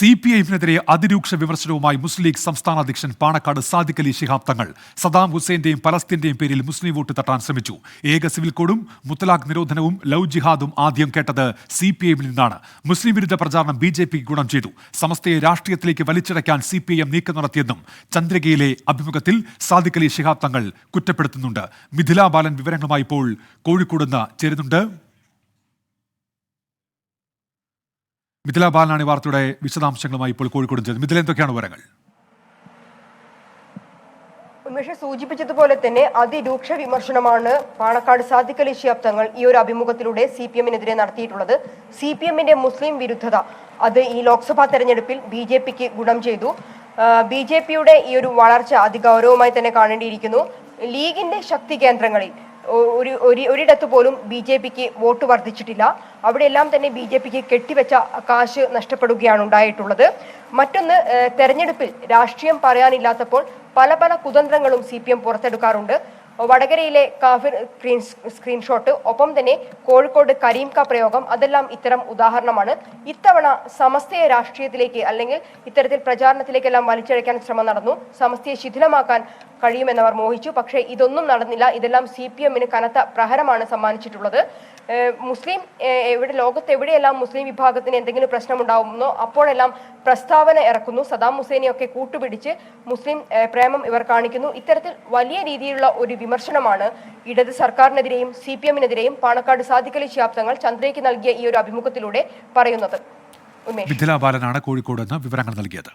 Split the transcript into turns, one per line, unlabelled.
C P ഐഎമ്മിനെതിരെ അതിരൂക്ഷ വിമർശനവുമായി മുസ്ലിം league സംസ്ഥാന അധ്യക്ഷൻ പാണക്കാട് സാദിഖ് അലി ശിഹാബ് തങ്ങൾ സദാം ഹുസൈന്റെയും പലസ്തീന്റെയും പേരിൽ മുസ്ലിം വോട്ട് തട്ടാൻ ശ്രമിച്ചു. ഏക സിവിൽ കോഡും മുത്തലാഖ് നിരോധനവും ലവ് ജിഹാദും ആദ്യം കേട്ടത് സി പി ഐഎമ്മിൽ നിന്നാണ്. മുസ്ലിം വിരുദ്ധ പ്രചാരണം ബി ജെ പിക്ക് ഗുണം ചെയ്തു. സമസ്തയെ രാഷ്ട്രീയത്തിലേക്ക് വലിച്ചിടയ്ക്കാൻ സി പി ഐ എം നീക്കം നടത്തിയെന്നും ചന്ദ്രികയിലെ അഭിമുഖത്തിൽ സാദിഖ് അലി ശിഹാബ് തങ്ങൾ കുറ്റപ്പെടുത്തുന്നുണ്ട്. മിഥില ബാലൻ വിവരങ്ങളുമായി ഇപ്പോൾ കോഴിക്കോട് നിന്ന് ചേരുന്നുണ്ട്. മിഥില ബാലനാണ് വാർത്തയുടെ വിശദാംശങ്ങളുമായി ഇപ്പോൾ കോഴിക്കോട് ചെയ്തത് മിഥില എന്തൊക്കെയാണ് വിവരങ്ങൾ?
ഉന്മേഷ സൂചിപ്പിച്ചതുപോലെ തന്നെ അതിരൂക്ഷ വിമർശനമാണ് പാണക്കാട് സാദിഖ് അലി തങ്ങൾ ഈ ഒരു അഭിമുഖത്തിലൂടെ സി പി എമ്മിനെതിരെ നടത്തിയിട്ടുള്ളത്. സി പി എമ്മിന്റെ മുസ്ലിം വിരുദ്ധത അത് ഈ ലോക്സഭാ തെരഞ്ഞെടുപ്പിൽ ബി ജെ പിക്ക് ഗുണം ചെയ്തു. ബി ജെ പിയുടെ ഈ ഒരു വളർച്ച അതിഗൗരവമായി തന്നെ കാണേണ്ടിയിരിക്കുന്നു. ലീഗിന്റെ ശക്തി കേന്ദ്രങ്ങളിൽ ഒരു ഒരു ഒരിടത്ത് പോലും ബി ജെ പിക്ക് വോട്ട് വർദ്ധിച്ചിട്ടില്ല. അവിടെയെല്ലാം തന്നെ ബി ജെ പിക്ക് കെട്ടിവെച്ച കാശ് നഷ്ടപ്പെടുകയാണ് ഉണ്ടായിട്ടുള്ളത്. മറ്റൊന്ന് തെരഞ്ഞെടുപ്പിൽ രാഷ്ട്രീയം പറയാനില്ലാത്തപ്പോൾ പല പല കുതന്ത്രങ്ങളും സി പി എം പുറത്തെടുക്കാറുണ്ട്. വടകരയിലെ കാഫിർ സ്ക്രീൻ സ്ക്രീൻഷോട്ട് ഒപ്പം തന്നെ കോഴിക്കോട് കരീംക പ്രയോഗം അതെല്ലാം ഇത്തരം ഉദാഹരണമാണ്. ഇത്തവണ സമസ്തയെ രാഷ്ട്രീയത്തിലേക്ക് അല്ലെങ്കിൽ ഇത്തരത്തിൽ പ്രചാരണത്തിലേക്കെല്ലാം വലിച്ചഴക്കാൻ ശ്രമം നടന്നു. സമസ്തയെ ശിഥിലമാക്കാൻ കഴിയുമെന്നവർ മോഹിച്ചു. പക്ഷേ ഇതൊന്നും നടന്നില്ല. ഇതെല്ലാം സി പി എമ്മിന് കനത്ത പ്രഹരമാണ് സമ്മാനിച്ചിട്ടുള്ളത്. മുസ്ലിം എവിടെ ലോകത്ത് എവിടെയെല്ലാം മുസ്ലിം വിഭാഗത്തിന് എന്തെങ്കിലും പ്രശ്നമുണ്ടാകുന്നോ അപ്പോഴെല്ലാം പ്രസ്താവന ഇറക്കുന്നു. സദാം ഹുസൈനെയൊക്കെ കൂട്ടുപിടിച്ച് മുസ്ലിം പ്രേമം ഇവർ കാണിക്കുന്നു. ഇത്തരത്തിൽ വലിയ രീതിയിലുള്ള ഒരു വിമർശനമാണ്. ഇടത് സർക്കാരിനെതിരെയും സി പി എമ്മിനെതിരെയും പാണക്കാട് സാധിക്കലി ശാബ്ദങ്ങൾ ചന്ദ്രയ്ക്ക് നൽകിയ ഈ ഒരു അഭിമുഖത്തിലൂടെ പറയുന്നത്.
ബാലനാണ് കോഴിക്കോട് വിവരങ്ങൾ നൽകിയത്.